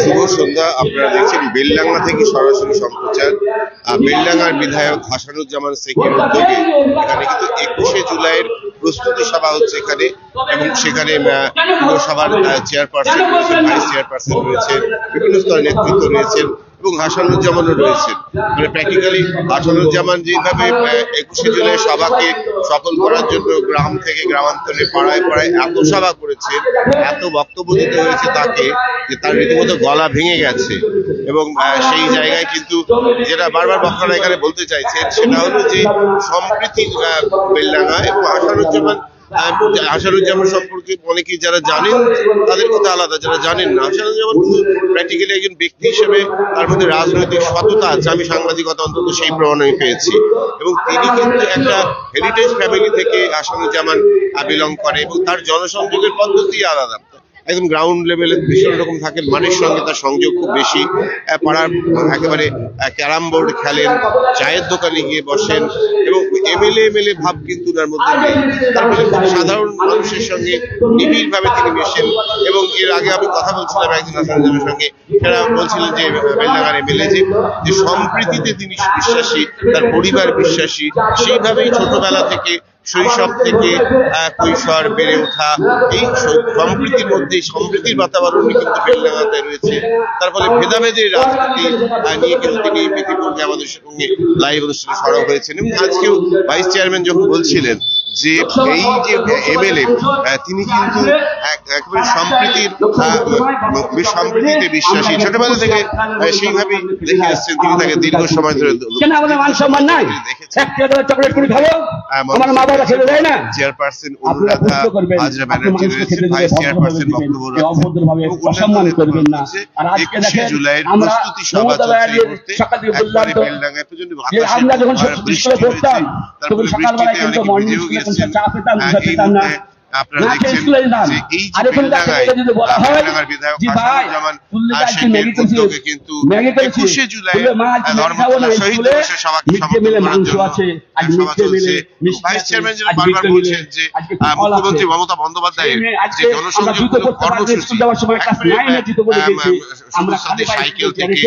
শুভ সন্ধ্যা, আপনারা দেখছেন বেলডাঙ্গা থেকে সরাসরি সম্প্রচার। বেলডাঙ্গার বিধায়ক হাসানুজ্জামান শেখের উদ্যোগে এখানে কিন্তু একুশে জুলাইয়ের প্রস্তুতি সভা হচ্ছে এখানে এবং সেখানে পুরসভার চেয়ারপারসন রয়েছেন ভাইস চেয়ারপারসন রয়েছেন বিভিন্ন স্তরের নেতৃত্ব রয়েছেন এবং হাসানুজ্জামানও রয়েছেন। মানে প্র্যাকটিক্যালি হাসানুজ্জামান যেভাবে একুশে জুলাই সভাকে সফল করার জন্য গ্রাম থেকে গ্রামান্তরে পাড়ায় পাড়ায় এত সভা করেছেন এত বক্তব্য দিতে হয়েছে তাকে তার রীতিমতো গলা ভেঙে গেছে। এবং সেই জায়গায় কিন্তু যেটা বারবার বক্তারা এখানে বলতে চাইছেন সেটা হলো যে সম্প্রীতি আহ, বেলডাঙ্গা এবং হাসানুজ্জামান আহ, হাসানুজ্জামান সম্পর্কে অনেকেই যারা জানেন তাদের কথা আলাদা যারা জানেন না। হাসানুজ্জামান প্র্যাকটিক্যালি একজন ব্যক্তি হিসেবে তার মধ্যে রাজনৈতিক সততা আছে আমি সাংবাদিকতা অন্তত সেই প্রমাণ আমি পেয়েছি। এবং তিনি কিন্তু একটা হেরিটেজ ফ্যামিলি থেকে হাসানুজ্জামান বিলং করে এবং তার জনসংযোগের পদ্ধতি আলাদা। একদম গ্রাউন্ড লেভেলে ভীষণ রকম থাকেন মানুষের সঙ্গে তার সংযোগ খুব বেশি। পাড়ার একেবারে ক্যারাম বোর্ড খেলেন, চায়ের দোকানে গিয়ে বসেন, এবং এমএলএ এমএলএ ভাব কিন্তু তার মধ্যে নেই। তারপরে খুব সাধারণ মানুষের সঙ্গে নিবিড়ভাবে তিনি মেশেন, এবং এর আগে আমি কথা বলছিলাম একজন আসামের সঙ্গে, সেটা বলছিলেন যে, বেলডাঙ্গার এমএলএ যে সম্প্রীতিতে তিনি বিশ্বাসী, তার পরিবার বিশ্বাসী, সেইভাবেই ছোটবেলা থেকে শৈশব থেকে কৈশোর বেড়ে ওঠা এই সম্প্রীতির মধ্যে সম্প্রীতির বাতাবরণে কিন্তু বেলডাঙ্গাতে রয়েছে। তার ফলে ভেদাভেদের রাজনীতি নিয়ে কিন্তু তিনি ইতিপূর্বে আমাদের সঙ্গে লাইভ অনুষ্ঠানে সরব হয়েছেন। এবং আজকেও ভাইস চেয়ারম্যান যখন বলছিলেন যে এই যে এমএলএ তিনি কিন্তু এক- একেবারে সম্প্রীতির সম্প্রীতিতে বিশ্বাসী। ছোটবেলা থেকে আহ, সেইভাবেই দেখে আসছেন তিনি তাকে দীর্ঘ সময় ধরে কেন আমাদের মান সম্মান নাই? দেখেছেন। এক প্লেট চকলেট করে খাব আমার মা বাবা খেতে দেয় না। চেয়ারপারসন অনুরাধা হাজরা ব্যানার্জি রয়েছেন ভাইস চেয়ারপারসন বক্তব্য কেউ অসম্মান করবেন না। আর আজকে দেখেন জুলাইয়ের আমরা প্রস্তুতি সভা চলছে এই ব্যানার্জির মুহূর্তে। সকাল থেকে বললাম একবারে তো বেলডাঙ্গায় প্রচণ্ড যে বাতাসের আমরা যখন সত্যি পড়তাম তখন কিন্তু মর্নিং ভিজেও চা পেতাম দুধ পেতাম না আপনারা দেখছেন স্কুলে যেতাম যে এই যে আর এখন দেখা বেলডাঙ্গায়, গেলে যদি বলা হয় যে ভাই হাসানুজ্জামান, তুললে আহ, আজকে শেখের ম্যাগি করেছিস উদ্যোগে কিন্তু ম্যাগি করেছিস 21শে জুলাই, বলবে, মা আজকে আহ, ম্যাগি খাব না ধর্মতলা শহীদ স্কুলে দিবসের সভাকে মিড ডে সমাপ্ত মিলে করার মাংস আছে আজ এক মিড সভা ডে মিলে চলছে। মিষ্টি ভাইস চেয়ারম্যান বারবার মিড ডে মিলে বলছেন যে আজকে আহ, ফল আছে। মুখ্যমন্ত্রী মমতা বন্দ্যোপাধ্যায়ের যে জনসংযোগ কর্মসূচি আমরা সাইকেল থেকে।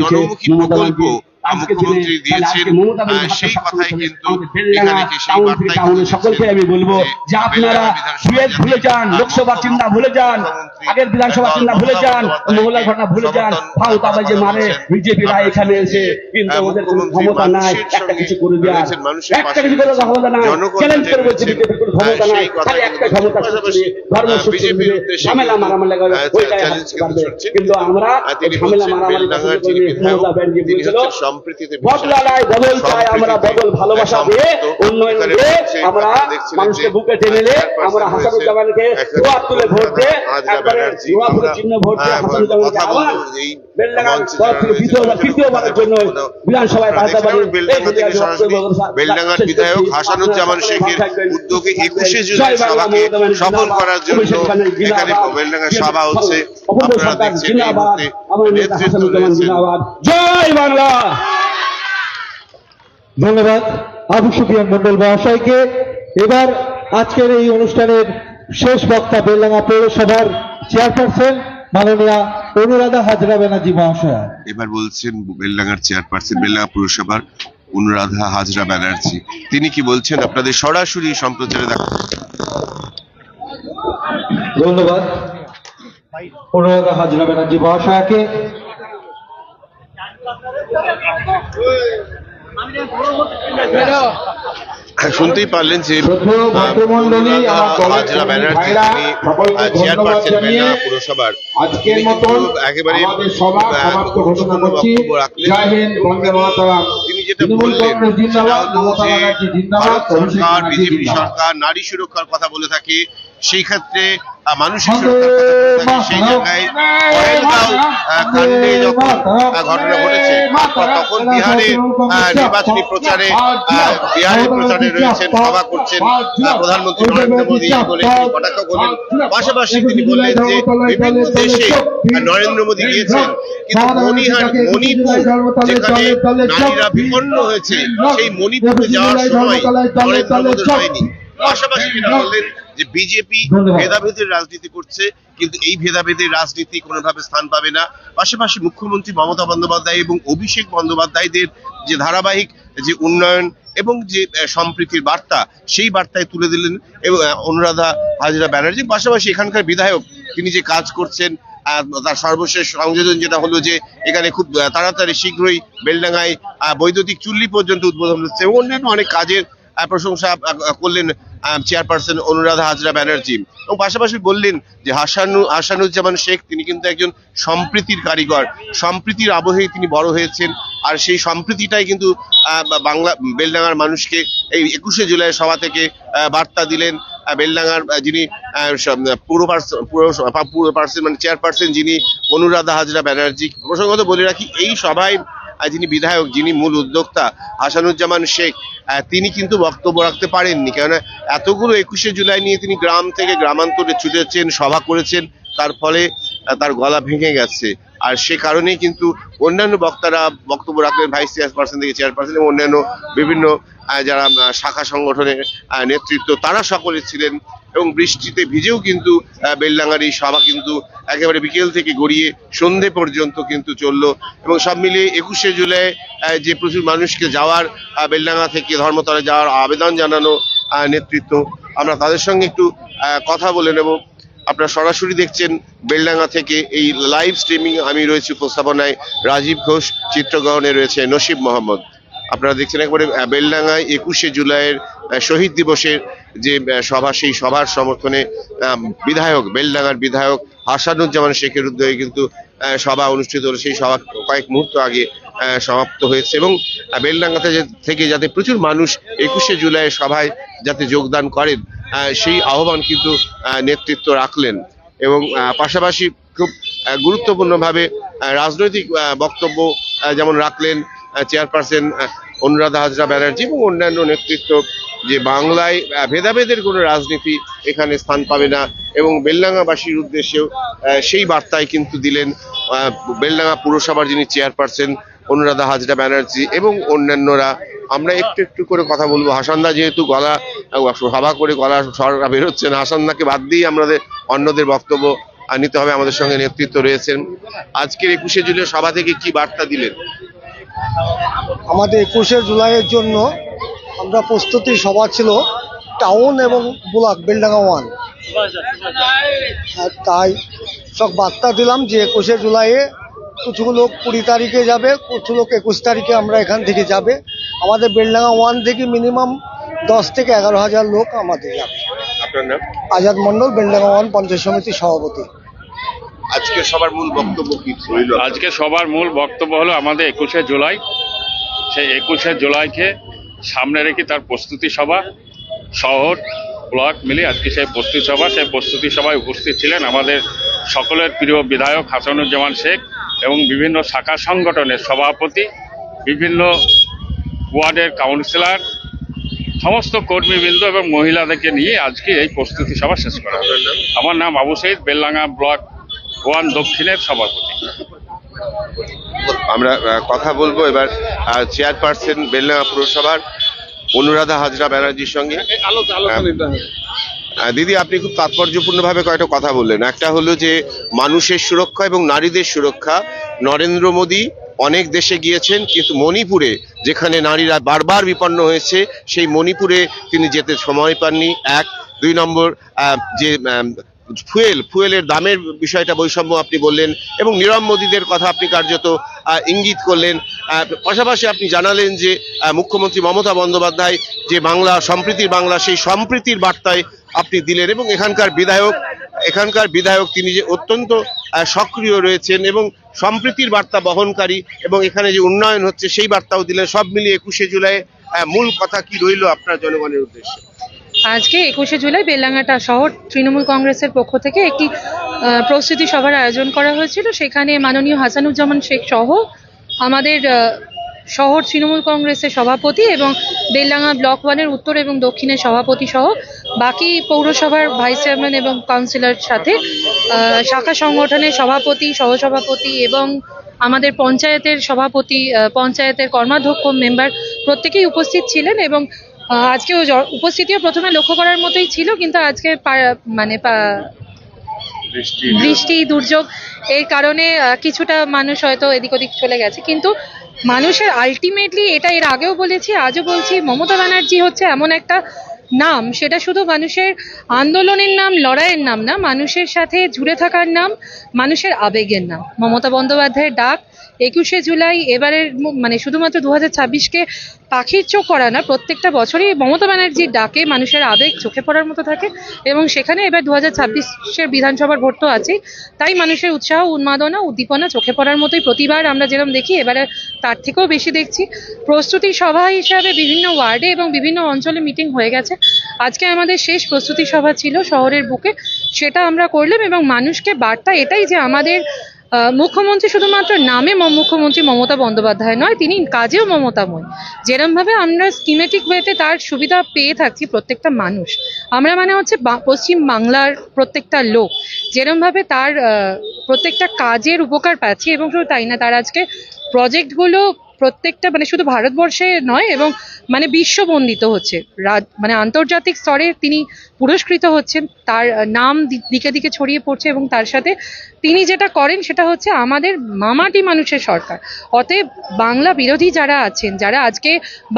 জনমুখী প্রকল্প মুখ্যমন্ত্রী দিয়েছেন সেই কথাই কিন্তু সকলকে আমি বলব যে যে আপনারা কুয়েত ভুলে যান লোকসভা চিন্তা ভুলে যান আগের বিধানসভা চিন্তা ভুলে যান মহলার ঘটনা ভুলে যান সমর্থন যে মারে। বিজেপিরা এখানে এসে কিন্তু ওদের কোনো ক্ষমতা নাই একটা কিছু করে দেওয়ার। একটা কিছু করে ক্ষমতা নাই চ্যালেঞ্জ করে বলছে বিজেপির কোনো ক্ষমতা নাই খালি একটা ক্ষমতা ধর্ম ঝামেলা মারামারি লাগবে ওইটাই কিন্তু আমরা ঝামেলা মারামারি মমতা ব্যানার্জি তিনি বলেছিল সম্প্রীতিতে বদলা বিশ্বাসী। বদল চাই আমরা বদল ভালোবাসা দিয়ে উন্নয়ন দিয়ে আমরা মানুষকে বুকে টেনে নিয়ে আমরা হাসানুজ্জামানকে দোয়া তুলে ভোট দিয়ে একবারে দোয়া তুলে চিহ্ন ভোট দিয়ে হাসানুজ্জামানকে আবার বেলডাঙ্গার মঞ্চে থেকে দ্বিতীয়বার তৃতীয়বারের জন্য বিধানসভায় পাঠাতে সরাসরি বেলডাঙ্গার বিধায়ক হাসানুজ্জামান শেখের উদ্যোগে একুশে জুলাই সভাকে সফল করার জন্য এখানে বেলডাঙ্গা সভা হচ্ছে। আপনারা দেখছেন এই মুহূর্তে জয় বাংলা! ধন্যবাদ। আবু সুফিয়ান মন্ডল মহাশয়কে। এবার আজকের এই অনুষ্ঠানের শেষ বক্তা বেলডাঙ্গা পৌরসভার চেয়ারপারসন মাননীয়া অনুরাধা হাজরা ব্যানার্জি মহাশয়া। এবার বলছেন বেলডাঙ্গার চেয়ারপারসন বেলডাঙ্গা পুরসভার অনুরাধা হাজরা ব্যানার্জি। তিনি কি বলছেন? আপনাদের সরাসরি সম্প্রচারে দেখা ধন্যবাদ। হাজরা ব্যানার্জি মহাশয়াকে। শুনতেই পারলেন যে হাজরা ব্যানার্জি তিনি চেয়ারপারসন বেলডাঙ্গা পুরসভার আজকের একেবারে বক্তব্য রাখলেন। তিনি যেটা বললেন সেটা হলো যে ভারত সরকার বিজেপি সরকার নারী সুরক্ষার কথা বলে থাকে সেই ক্ষেত্রে মানুষের সেই জায়গায় কাণ্ডে যখন ঘটনা ঘটেছে তখন বিহারে নির্বাচনী প্রচারে প্রচারে রয়েছেন সভা করছেন প্রধানমন্ত্রী নরেন্দ্র মোদী বলে কটাক্ষ করলেন পাশাপাশি তিনি বললেন যে বিভিন্ন দেশে নরেন্দ্র মোদী গিয়েছেন কিন্তু মণিহার মণিপুর যেখানে নারীরা বিপন্ন হয়েছে সেই মণিপুরে যাওয়ার সময় নরেন্দ্র মোদী হয়নি। পাশাপাশি যেটা বললেন যে বিজেপি ভেদাভেদের রাজনীতি করছে কিন্তু এই ভেদাভেদের রাজনীতি কোনোভাবে স্থান পাবে না। পাশাপাশি মুখ্যমন্ত্রী মমতা বন্দ্যোপাধ্যায় এবং অভিষেক বন্দ্যোপাধ্যায়দের যে ধারাবাহিক যে উন্নয়ন এবং যে সম্প্রীতির বার্তা সেই বার্তায় তুলে দিলেন এবং অনুরাধা হাজরা ব্যানার্জি। পাশাপাশি এখানকার বিধায়ক তিনি যে কাজ করছেন আহ, তার সর্বশেষ সংযোজন যেটা হলো যে এখানে খুব তাড়াতাড়ি শীঘ্রই বেলডাঙ্গায় আহ, বৈদ্যুতিক চুল্লি পর্যন্ত উদ্বোধন হচ্ছে এবং অন্যান্য অনেক কাজের প্রশংসা করলেন চেয়ারপারসন অনুরাধা হাজরা ব্যানার্জি এবং পাশাপাশি বললেন যে হাসানু হাসানুজ্জামান শেখ তিনি কিন্তু একজন সম্প্রীতির কারিগর। সম্প্রীতির আবহে তিনি বড় হয়েছেন। আর সেই সম্প্রীতিটাই কিন্তু বাংলা বেলডাঙ্গার মানুষকে এই একুশে জুলাই সভা থেকে বার্তা দিলেন। আহ, বেলডাঙ্গার যিনি পুরো পুরো পুরো পার্সন মানে চেয়ারপারসন যিনি অনুরাধা হাজরা ব্যানার্জি। প্রসঙ্গত বলে রাখি এই সভায় যিনি বিধায়ক, যিনি মূল উদ্যোক্তা হাসানুজ্জামান শেখ তিনি কিন্তু বক্তব্য রাখতে পারেননি। কেননা এতগুলো একুশে জুলাই নিয়ে তিনি গ্রাম থেকে গ্রামান্তরে ছুটেছেন, সভা করেছেন, তার ফলে তার গলা ভেঙে গেছে। আর সে কারণেই কিন্তু অন্যান্য বক্তারা বক্তব্য রাখলেন ভাইস চেয়ারপারসন থেকে চেয়ারপারসন এবং অন্যান্য বিভিন্ন যারা শাখা সংগঠনের নেতৃত্ব তারা সকলে ছিলেন এবং বৃষ্টিতে ভিজেও কিন্তু আহ, বেলডাঙ্গার এই সভা কিন্তু একেবারে বিকেল থেকে গড়িয়ে সন্ধে পর্যন্ত কিন্তু চলল এবং সব মিলিয়ে একুশে জুলাই যে প্রচুর মানুষকে যাওয়ার আহ, বেলডাঙ্গা থেকে ধর্মতলা যাওয়ার আবেদন জানানো নেতৃত্ব। আমরা তাদের সঙ্গে একটু কথা বলে নেব। আপনারা সরাসরি দেখছেন বেলডাঙ্গা থেকে এই লাইভ স্ট্রিমিং আমি রয়েছি উপস্থাপনায় রাজীব ঘোষ, চিত্রগ্রহণে রয়েছে নসিব মোহাম্মদ। আপনারা দেখছেন একবারে বেলডাঙ্গায় একুশে জুলাইয়ের শহীদ দিবসের যে সভা, সেই সভার সমর্থনে বিধায়ক, বেলডাঙ্গার বিধায়ক হাসানুজ্জামান শেখের উদ্যোগে কিন্তু সভা অনুষ্ঠিত হলো। সেই সভা কয়েক মুহূর্ত আগে সমাপ্ত হয়েছে এবং বেলডাঙ্গাতে থেকে যাতে প্রচুর মানুষ একুশে জুলাইয়ের সভায় যাতে যোগদান করেন সেই আহ্বান কিন্তু নেতৃত্ব রাখলেন এবং পাশাপাশি খুব গুরুত্বপূর্ণভাবে রাজনৈতিক বক্তব্য যেমন রাখলেন চেয়ারপারসন অনুরাধা হাজরা ব্যানার্জি এবং অন্যান্য নেতৃত্ব যে বাংলায় ভেদাভেদের কোনো রাজনীতি এখানে স্থান পাবে না এবং বেলডাঙ্গাবাসীর উদ্দেশ্যেও সেই বার্তায় কিন্তু দিলেন বেলডাঙ্গা পুরসভার যিনি চেয়ারপারসন অনুরাধা হাজরা ব্যানার্জি এবং অন্যান্যরা। আমরা একটু একটু করে কথা বলব। হাসানদা যেহেতু গলা, সভা করে গলা স্বর বেরোচ্ছে না হাসানদাকে বাদ দিয়ে আমাদের অন্যদের বক্তব্য নিতে হবে, আমাদের সঙ্গে নেতৃত্ব রয়েছেন। আজকের একুশে জুলাই সভা থেকে কি বার্তা দিলেন? আমাদের একুশে জুলাইয়ের জন্য আমরা প্রস্তুতি সভা ছিল টাউন এবং ব্লক, বেলডাঙ্গা ওয়ান। তাই সব বার্তা দিলাম যে একুশে জুলাইয়ে কিছু লোক কুড়ি তারিখে যাবে কিছু লোক একুশ তারিখে আমরা এখান থেকে যাবে? আমাদের বেলডাঙ্গা ওয়ান থেকে মিনিমাম দশ থেকে এগারো হাজার লোক আমাদের যাবে। আজাদ মণ্ডল বেলডাঙ্গা ওয়ান পঞ্চায়েত সমিতির সভাপতি। আজকে সবার মূল বক্তব্য কি রইল আজকে সবার মূল বক্তব্য হলো আমাদের একুশে জুলাই। সেই একুশে জুলাইকে সামনে রেখে তার প্রস্তুতি সভা শহর ব্লক মিলে আজকে সেই প্রস্তুতি সভা। সেই প্রস্তুতি সভায় উপস্থিত ছিলেন আমাদের সকলের প্রিয় বিধায়ক হাসানুজ্জামান শেখ এবং বিভিন্ন শাখা সংগঠনের সভাপতি বিভিন্ন ওয়ার্ডের কাউন্সিলর সমস্ত কর্মীবৃন্দ এবং মহিলাদেরকে নিয়ে আজকে এই প্রস্তুতি সভা শেষ করা হবে আমার নাম আবু সঈদ বেললাঙ্গা ব্লক ওয়ান দক্ষিণের সভাপতি। আমরা কথা বলব এবার চেয়ারপারসন বেলডাঙ্গা পুরসভার অনুরাধা হাজরা ব্যানার্জির সঙ্গে। দিদি, আপনি খুব তাৎপর্যপূর্ণভাবে কয়েকটা কথা বললেন। একটা হলো যে, মানুষের সুরক্ষা এবং নারীদের সুরক্ষা। নরেন্দ্র মোদী অনেক দেশে গিয়েছেন, কিন্তু মণিপুরে যেখানে নারীরা বারবার বিপন্ন হয়েছে, সেই মণিপুরে তিনি যেতে সময় পাননি। এক, দুই নম্বর যে ফুয়েল, ফুয়েলের দামের বিষয়টা বৈষম্য আপনি বললেন এবং নীরব মোদীদের কথা আপনি কার্যত ইঙ্গিত করলেন। পাশাপাশি আপনি জানালেন যে মুখ্যমন্ত্রী মমতা বন্দ্যোপাধ্যায় যে বাংলা, সম্প্রীতির বাংলা, সেই সম্প্রীতির বার্তায় আপনি দিলেন এবং এখানকার বিধায়ক এখানকার বিধায়ক তিনি যে অত্যন্ত সক্রিয় রয়েছেন এবং সম্প্রীতির বার্তা বহনকারী এবং এখানে যে উন্নয়ন হচ্ছে সেই বার্তাও দিলেন। সব মিলিয়ে একুশে জুলাই মূল কথা কি রইল আপনার জনগণের উদ্দেশ্যে? আজকে একুশে জুলাই বেলাঙ্গাটা শহর তৃণমূল কংগ্রেসের পক্ষ থেকে একটি প্রস্তুতি সভার আয়োজন করা হয়েছিল। সেখানে মাননীয় হাসানুজ্জামান শেখ সহ আমাদের শহর তৃণমূল কংগ্রেসের সভাপতি এবং বেলডাঙ্গা ব্লক ওয়ানের উত্তর এবং দক্ষিণের সভাপতি সহ বাকি পৌরসভার ভাইস চেয়ারম্যান এবং কাউন্সিলর সাথে শাখা সংগঠনের সভাপতি সহসভাপতি এবং আমাদের পঞ্চায়েতের সভাপতি পঞ্চায়েতের কর্মাধ্যক্ষ মেম্বার প্রত্যেকেই উপস্থিত ছিলেন এবং আহ, আজকে ও জ- উপস্থিতিও প্রথমে লক্ষ্য করার মতোই ছিল কিন্তু আজকে মানে বৃষ্টি দুর্যোগ, এর কারণে কিছুটা মানুষ হয়তো এদিক ওদিক চলে গেছে। কিন্তু মানুষের আলটিমেটলি এটা এর আগেও বলেছি, আজও বলছি, মমতা ব্যানার্জি হচ্ছে এমন একটা নাম। সেটা শুধু মানুষের আন্দোলনের নাম, লড়াইয়ের নাম না, মানুষের সাথে জুড়ে থাকার নাম, মানুষের আবেগের নাম। মমতা বন্দ্যোপাধ্যায়ের ডাক একুশে জুলাই, এবারের মানে শুধুমাত্র দু হাজার ছাব্বিশকে পাখির চোখ করা না, প্রত্যেকটা বছরই মমতা ব্যানার্জির ডাকে মানুষের আবেগ চোখে পড়ার মতো থাকে এবং সেখানে এবার দু হাজার ছাব্বিশের বিধানসভার ভোট তো আছেই। তাই মানুষের উৎসাহ, উন্মাদনা, উদ্দীপনা চোখে পড়ার মতোই প্রতিবার আমরা যেরকম দেখি, এবারে তার থেকেও বেশি দেখছি। প্রস্তুতি সভা হিসাবে বিভিন্ন ওয়ার্ডে এবং বিভিন্ন অঞ্চলে মিটিং হয়ে গেছে। আজকে আমাদের শেষ প্রস্তুতি সভা ছিল শহরের বুকে। সেটা আমরা করলাম এবং মানুষকে বার্তা এটাই যে আমাদের মুখ্যমন্ত্রী শুধুমাত্র নামে মুখ্যমন্ত্রী মমতা বন্দ্যোপাধ্যায় নয়, তিনি কাজেও মমতাময় যেরমভাবে আমরা স্কিমেটিক ওয়েতে তার সুবিধা পেয়ে থাকছি প্রত্যেকটা মানুষ, আমরা মানে হচ্ছে পশ্চিম বাংলার প্রত্যেকটা লোক, যেরমভাবে তার প্রত্যেকটা কাজের উপকার পাচ্ছি এবং শুধু তাই না, তার আজকে প্রজেক্টগুলো প্রত্যেকটা মানে শুধু ভারতবর্ষে নয় এবং মানে বিশ্ববন্দিত হচ্ছে। মানে আন্তর্জাতিক স্তরে তিনি পুরস্কৃত হচ্ছেন, তার নাম দিকে দিকে ছড়িয়ে পড়ছে এবং তার সাথে তিনি যেটা করেন সেটা হচ্ছে আমাদের মামাটি মানুষের সরকার। অতএব বাংলা বিরোধী যারা আছেন, যারা আজকে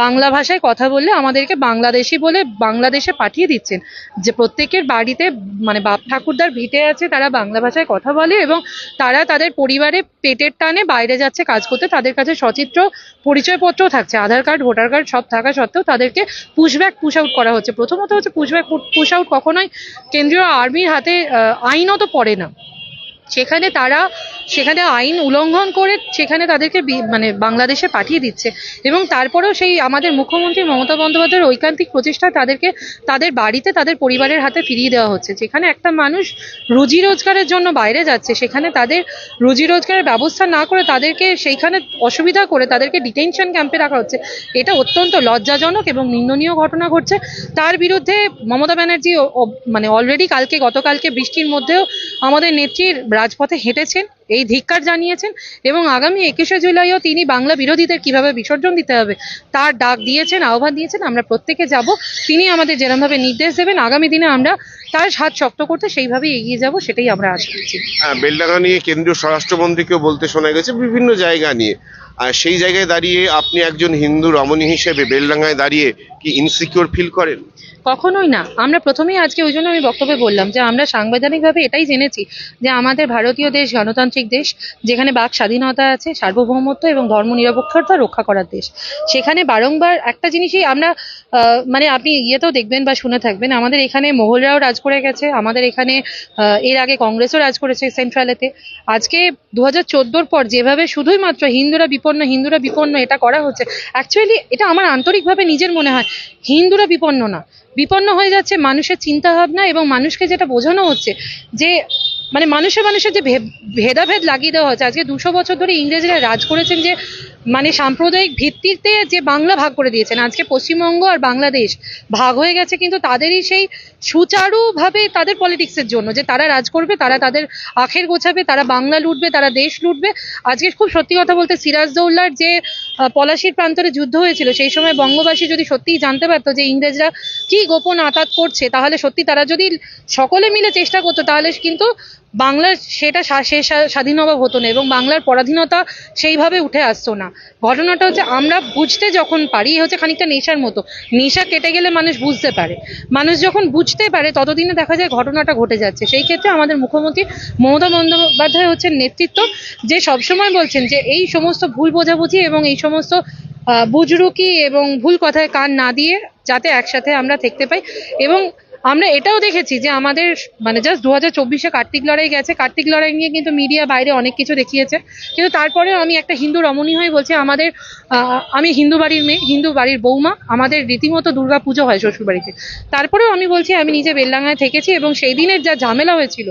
বাংলা ভাষায় কথা বললে আমাদেরকে বাংলাদেশি বলে বাংলাদেশে পাঠিয়ে দিচ্ছেন, যে প্রত্যেকের বাড়িতে মানে বাপ ঠাকুরদার ভিটে আছে, তারা বাংলা ভাষায় কথা বলে এবং তারা তাদের পরিবারে পেটের টানে বাইরে যাচ্ছে কাজ করতে, তাদের কাছে সচিত্র, পরিচয়পত্রও থাকছে, আধার কার্ড, ভোটার কার্ড সব থাকা সত্ত্বেও তাদেরকে পুশব্যাক পুশ আউট করা হচ্ছে। প্রথমত হচ্ছে পুশব্যাক পুশ আউট কখনোই কেন্দ্রীয় আর্মির হাতে আইনত পড়ে না। সেখানে তারা, সেখানে আইন উল্লঙ্ঘন করে সেখানে তাদেরকে মানে বাংলাদেশে পাঠিয়ে দিচ্ছে। এবং তারপরেও সেই আমাদের মুখ্যমন্ত্রী মমতা বন্দ্যোপাধ্যায়ের ঐকান্তিক প্রচেষ্টা তাদেরকে, তাদের বাড়িতে তাদের পরিবারের হাতে ফিরিয়ে দেওয়া হচ্ছে। যেখানে একটা মানুষ রুজি রোজগারের জন্য বাইরে যাচ্ছে, সেখানে তাদের রুজি রোজগারের ব্যবস্থা না করে তাদেরকে সেইখানে অসুবিধা করে তাদেরকে ডিটেনশন ক্যাম্পে রাখা হচ্ছে। এটা অত্যন্ত লজ্জাজনক এবং নিন্দনীয় ঘটনা ঘটছে। তার বিরুদ্ধে মমতা ব্যানার্জি মানে অলরেডি কালকে, গতকালকে বৃষ্টির মধ্যেও আমাদের নেত্রীর রাজপথে হেঁটেছেন এই ধিক্কার জানিয়েছেন এবং আগামী একুশে জুলাইও তিনি বাংলা বিরোধীদের কীভাবে বিসর্জন দিতে হবে তার ডাক দিয়েছেন আহ্বান দিয়েছেন আমরা প্রত্যেকে যাব। তিনি আমাদের যেরমভাবে নির্দেশ দেবেন আগামী দিনে আমরা তার হাত শক্ত করতে সেইভাবে এগিয়ে যাব সেটাই আমরা আশা করছি। হ্যাঁ, বেলডাঙ্গা নিয়ে কেন্দ্রীয় স্বরাষ্ট্রমন্ত্রীকেও বলতে শোনা গেছে বিভিন্ন জায়গা নিয়ে। আর সেই জায়গায় দাঁড়িয়ে আপনি একজন হিন্দু রমণী হিসেবে বেলডাঙ্গায় দাঁড়িয়ে কি ইনসিকিউর ফিল করেন? কখনোই না। আমরা প্রথমেই আজকে ওই জন্য আমি বক্তব্যে বললাম যে আমরা সাংবিধানিকভাবে এটাই জেনেছি যে আমাদের ভারতীয় দেশ গণতান্ত্রিক দেশ, যেখানে বাক স্বাধীনতা আছে, সার্বভৌমত্ব এবং ধর্ম নিরপেক্ষতা রক্ষা করার দেশ। সেখানে বারংবার একটা জিনিসই আমরা মানে আপনি ইয়েতেও দেখবেন বা শুনে থাকবেন, আমাদের এখানে মোগলরাও রাজ করে গেছে, আমাদের এখানে এর আগে কংগ্রেসও রাজ করেছে সেন্ট্রালেতে আজকে দু হাজার পর যেভাবে শুধুই মাত্র হিন্দুরা বিপন্ন, হিন্দুরা বিপন্ন, এটা করা হচ্ছে। অ্যাকচুয়ালি এটা আমার আন্তরিকভাবে নিজের মনে হয়। হিন্দুরা বিপন্ন না। বিপন্ন হয়ে যাচ্ছে মানুষের চিন্তাভাবনা এবং মানুষকে যেটা বোঝানো হচ্ছে যে মানে মানুষে মানুষের যে ভেদাভেদ লাগিয়ে দেওয়া হচ্ছে। আজকে দুশো বছর ধরে ইংরেজরা রাজ করেছেন যে মানে সাম্প্রদায়িক ভিত্তিতে যে বাংলা ভাগ করে দিয়েছেন, আজকে পশ্চিমবঙ্গ আর বাংলাদেশ ভাগ হয়ে গেছে, কিন্তু তাদেরই সেই সুচারুভাবে তাদের পলিটিক্সের জন্য, যে তারা রাজ করবে, তারা তাদের আখের গোছাবে, তারা বাংলা লুটবে, তারা দেশ লুটবে। আজকে খুব সত্যি কথা বলতে সিরাজদৌল্লার যে পলাশির প্রান্তরে যুদ্ধ হয়েছিল, সেই সময় বঙ্গবাসী যদি সত্যিই জানতে পারতো যে ইংরেজরা কি গোপন আতাত করছে, তাহলে সত্যি তারা যদি সকলে মিলে চেষ্টা করতো, তাহলে কিন্তু বাংলার সেটা সে স্বা- স্বাধীনভাব হতো না এবং বাংলার পরাধীনতা সেইভাবে উঠে আসতো না। ঘটনাটা হচ্ছে আমরা বুঝতে যখন পারি হচ্ছে খানিকটা নেশার মতো। নেশা কেটে গেলে মানুষ বুঝতে পারে। মানুষ যখন বুঝতে পারে, ততদিনে দেখা যায় ঘটনাটা ঘটে যাচ্ছে। সেই ক্ষেত্রে আমাদের মুখ্যমন্ত্রী মমতা বন্দ্যোপাধ্যায় হচ্ছেন নেতৃত্ব, যে সবসময় বলছেন যে এই সমস্ত ভুল বোঝাবুঝি এবং এই সমস্ত বুজরুকি এবং ভুল কথায় কান না দিয়ে যাতে একসাথে আমরা দেখতে পাই এবং আমরা এটাও দেখেছি যে আমাদের মানে জাস্ট দু হাজার চব্বিশে কার্তিক লড়াই গেছে। কার্তিক লড়াই নিয়ে কিন্তু মিডিয়া বাইরে অনেক কিছু দেখিয়েছে। কিন্তু তারপরেও আমি একটা হিন্দু রমণী হয়ে বলছি, আমাদের আমি হিন্দু বাড়ির মেয়ে, হিন্দু বাড়ির বৌমা, আমাদের রীতিমতো দুর্গা পুজো হয় শ্বশুর বাড়িতে। তারপরেও আমি বলছি, আমি নিজে বেলডাঙ্গায় থেকেছি এবং সেই দিনের যা ঝামেলা হয়েছিল,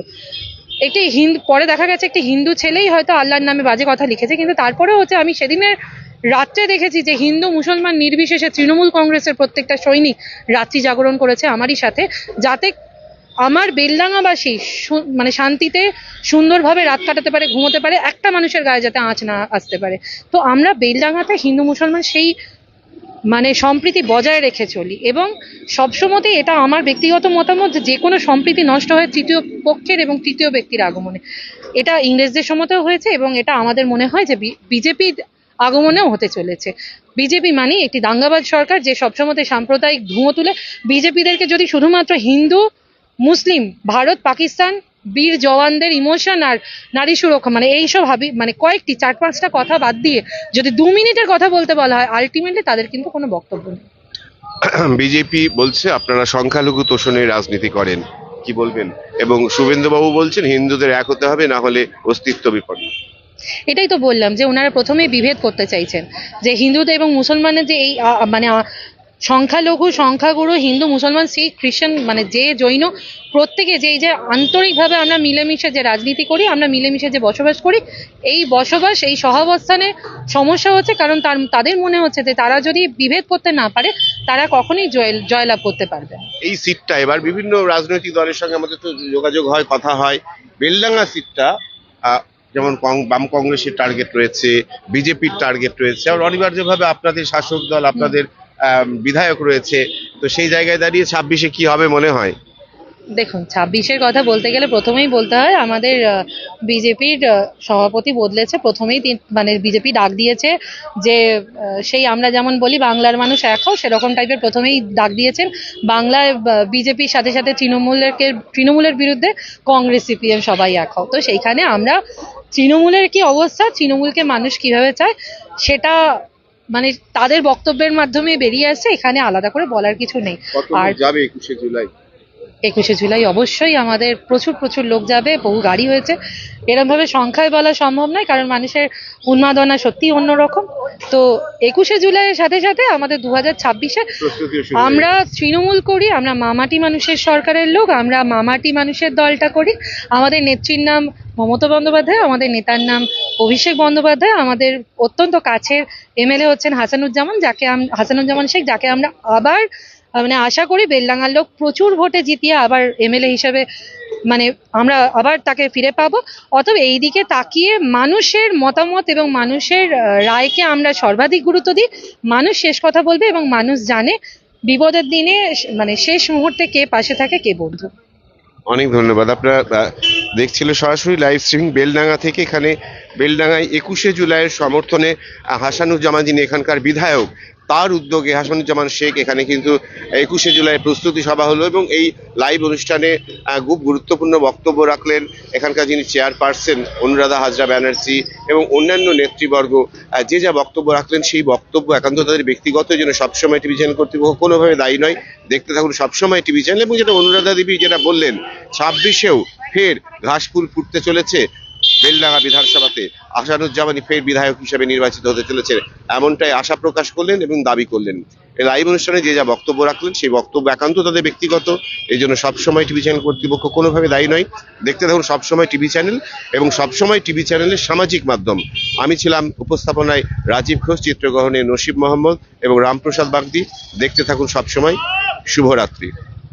একটি হিন্দু পরে দেখা গেছে একটি হিন্দু ছেলেই হয়তো আল্লাহর নামে বাজে কথা লিখেছে, কিন্তু তারপরেও হচ্ছে আমি সেদিনের রাত্রে দেখেছি যে হিন্দু মুসলমান নির্বিশেষে তৃণমূল কংগ্রেসের প্রত্যেকটা সৈনিক রাত্রি জাগরণ করেছে আমারই সাথে, যাতে আমার বেলডাঙ্গাবাসী মানে শান্তিতে সুন্দরভাবে রাত কাটাতে পারে, ঘুমোতে পারে, একটা মানুষের গায়ে যাতে আঁচ না আসতে পারে। তো আমরা বেলডাঙ্গাতে হিন্দু মুসলমান সেই মানে সম্প্রীতি বজায় রেখে চলি এবং সবসময়তেই এটা আমার ব্যক্তিগত মতামত যে কোনো সম্প্রীতি নষ্ট হয় তৃতীয় পক্ষের এবং তৃতীয় ব্যক্তির আগমনে। এটা ইংরেজদের সময়তেও হয়েছে এবং এটা আমাদের মনে হয় যে বিজেপির আগমনেও হতে চলেছে। বিজেপি মানে একটি দাঙ্গাবাজ সরকার যে সবসময় সাম্প্রদায়িক ধুঁয়ো তুলে। বিজেপিদেরকে যদি শুধুমাত্র হিন্দু, মুসলিম, ভারত, পাকিস্তান, বীর জওয়ানদের ইমোশন আর নারী সুরক্ষা মানে এইসব হাবি মানে কয়েকটি, চার পাঁচটা কথা বাদ দিয়ে যদি দু মিনিটের কথা বলতে বলা হয় আলটিমেটলি তাদের কিন্তু কোনো বক্তব্য নেই। বিজেপি বলছে, আপনারা সংখ্যালঘু তোষণের রাজনীতি করেন। কি বলবেন? এবং শুভেন্দুবাবু বলছেন, হিন্দুদের এক হতে হবে, না হলে অস্তিত্ব বিপন্ন। এটাই তো বললাম যে ওনারা প্রথমেই বিভেদ করতে চাইছেন যে হিন্দুদের এবং মুসলমানের যে এই মানে সংখ্যালঘু, সংখ্যাগুরু, হিন্দু, মুসলমান, শিখ, খ্রিস্টান মানে যে জৈন, প্রত্যেকে যে এই যে আন্তরিকভাবে আমরা মিলেমিশে যে রাজনীতি করি, আমরা মিলেমিশে যে বসবাস করি, এই বসবাস, এই সহাবস্থানে সমস্যা হচ্ছে কারণ তার, তাদের মনে হচ্ছে যে তারা যদি বিভেদ করতে না পারে, তারা কখনোই জয়, জয়লাভ করতে পারবে এই সিটটা, এবার বিভিন্ন রাজনৈতিক দলের সঙ্গে আমাদের তো যোগাযোগ হয়, কথা হয়। বেলডাঙ্গা সিটটা যেমন বাম কংগ্রেসের টার্গেট রয়েছে, বিজেপির টার্গেট রয়েছে আর অনিবার্যভাবে আপনাদের শাসক দল, আপনাদের বিধায়ক রয়েছে, তো সেই জায়গায় দাঁড়িয়ে ছাব্বিশে কি হবে মনে হয়? দেখুন, ছাব্বিশের কথা বলতে গেলে প্রথমেই বলতে হয়, আমাদের বিজেপির সভাপতি বদলেছে, প্রথমেই মানে বিজেপি ডাক দিয়েছে যে সেই আমরা যেমন বলি বাংলার মানুষ এক হও, সেরকম টাইপের প্রথমেই ডাক দিয়েছেন। বাংলায় বিজেপির সাথে সাথে তৃণমূলের তৃণমূলের বিরুদ্ধে কংগ্রেস, সিপিএম সবাই এক হও। তো সেইখানে আমরা তৃণমূলের কি অবস্থা? তৃণমূলকে মানুষ কীভাবে চায়? সেটা মানে তাদের বক্তব্যের মাধ্যমে বেরিয়ে আসছে এখানে আলাদা করে বলার কিছু নেই। আর যাবে একুশে জুলাই? একুশে জুলাই অবশ্যই আমাদের প্রচুর প্রচুর লোক যাবে বহু গাড়ি হয়েছে। এরমভাবে সংখ্যায় বলা সম্ভব নয় কারণ মানুষের উন্মাদনা সত্যিই অন্যরকম। তো একুশে জুলাইয়ের সাথে সাথে আমাদের দু হাজার ছাব্বিশে আমরা তৃণমূল করি আমরা মামাটি মানুষের সরকারের লোক আমরা মামাটি মানুষের দলটা করি। আমাদের নেত্রীর নাম মমতা বন্দ্যোপাধ্যায়, আমাদের নেতার নাম অভিষেক বন্দ্যোপাধ্যায়, আমাদের অত্যন্ত কাছের এমএলএ হচ্ছেন হাসানুজ্জামান, যাকে আম- হাসানুজ্জামান শেখ, যাকে আমরা আবার মানে আশা করি বেলডাঙ্গার লোক প্রচুর ভোটে জিতিয়ে আবার এমএলএ হিসেবে মানে আমরা আবার তাকে ফিরে পাবো। অতএব এই দিকে তাকিয়ে মানুষের মতামত এবং মানুষের রায়কে আমরা সর্বাধিক গুরুত্ব দিই। মানুষ শেষ কথা বলবে এবং মানুষ জানে বিপদের দিনে মানে শেষ মুহূর্তে কে পাশে থাকে, কে বন্ধু। অনেক ধন্যবাদ। আপনারা দেখছিল সরাসরি লাইভ স্ট্রিমিং বেলডাঙ্গা থেকে এখানে, বেলডাঙ্গায় একুশে জুলাইয়ের সমর্থনে হাসানুজ্জামা যিনি এখানকার বিধায়ক তার উদ্যোগে হাসানুজ্জামান শেখ এখানে কিন্তু একুশে জুলাই প্রস্তুতি সভা হলো এবং এই লাইভ অনুষ্ঠানে খুব গুরুত্বপূর্ণ বক্তব্য রাখলেন এখানকার যিনি চেয়ারপারসন অনুরাধা হাজরা ব্যানার্জি এবং অন্যান্য নেতৃবর্গ যে যা বক্তব্য রাখলেন সেই বক্তব্য একান্ত তাদের ব্যক্তিগত জন্য সবসময় টিভি চ্যানেল কর্তৃপক্ষ কোনোভাবে দায়ী নয়। দেখতে থাকুন সবসময় টিভি চ্যানেল এবং যেটা অনুরাধা দেবী যেটা বললেন, ছাব্বিশেও ফের ঘাসফুল ফুটতে চলেছে। বেলডাঙ্গা বিধানসভাতে আসানুজ্জামানি ফের বিধায়ক হিসেবে নির্বাচিত হতে চলেছে এমনটাই আশা প্রকাশ করলেন এবং দাবি করলেন। লাইভ অনুষ্ঠানে যে যা বক্তব্য রাখলেন, সেই বক্তব্য একান্ত তাদের ব্যক্তিগত। এই জন্য সবসময় টিভি চ্যানেল কর্তৃপক্ষ কোনোভাবে দায়ী নয়। দেখতে থাকুন সবসময় টিভি চ্যানেল এবং সবসময় টিভি চ্যানেলের সামাজিক মাধ্যম। আমি ছিলাম উপস্থাপনায় রাজীব ঘোষ, চিত্রগ্রহণে নসিব মোহাম্মদ এবং রামপ্রসাদ বাগদি। দেখতে থাকুন সবসময়। শুভরাত্রি।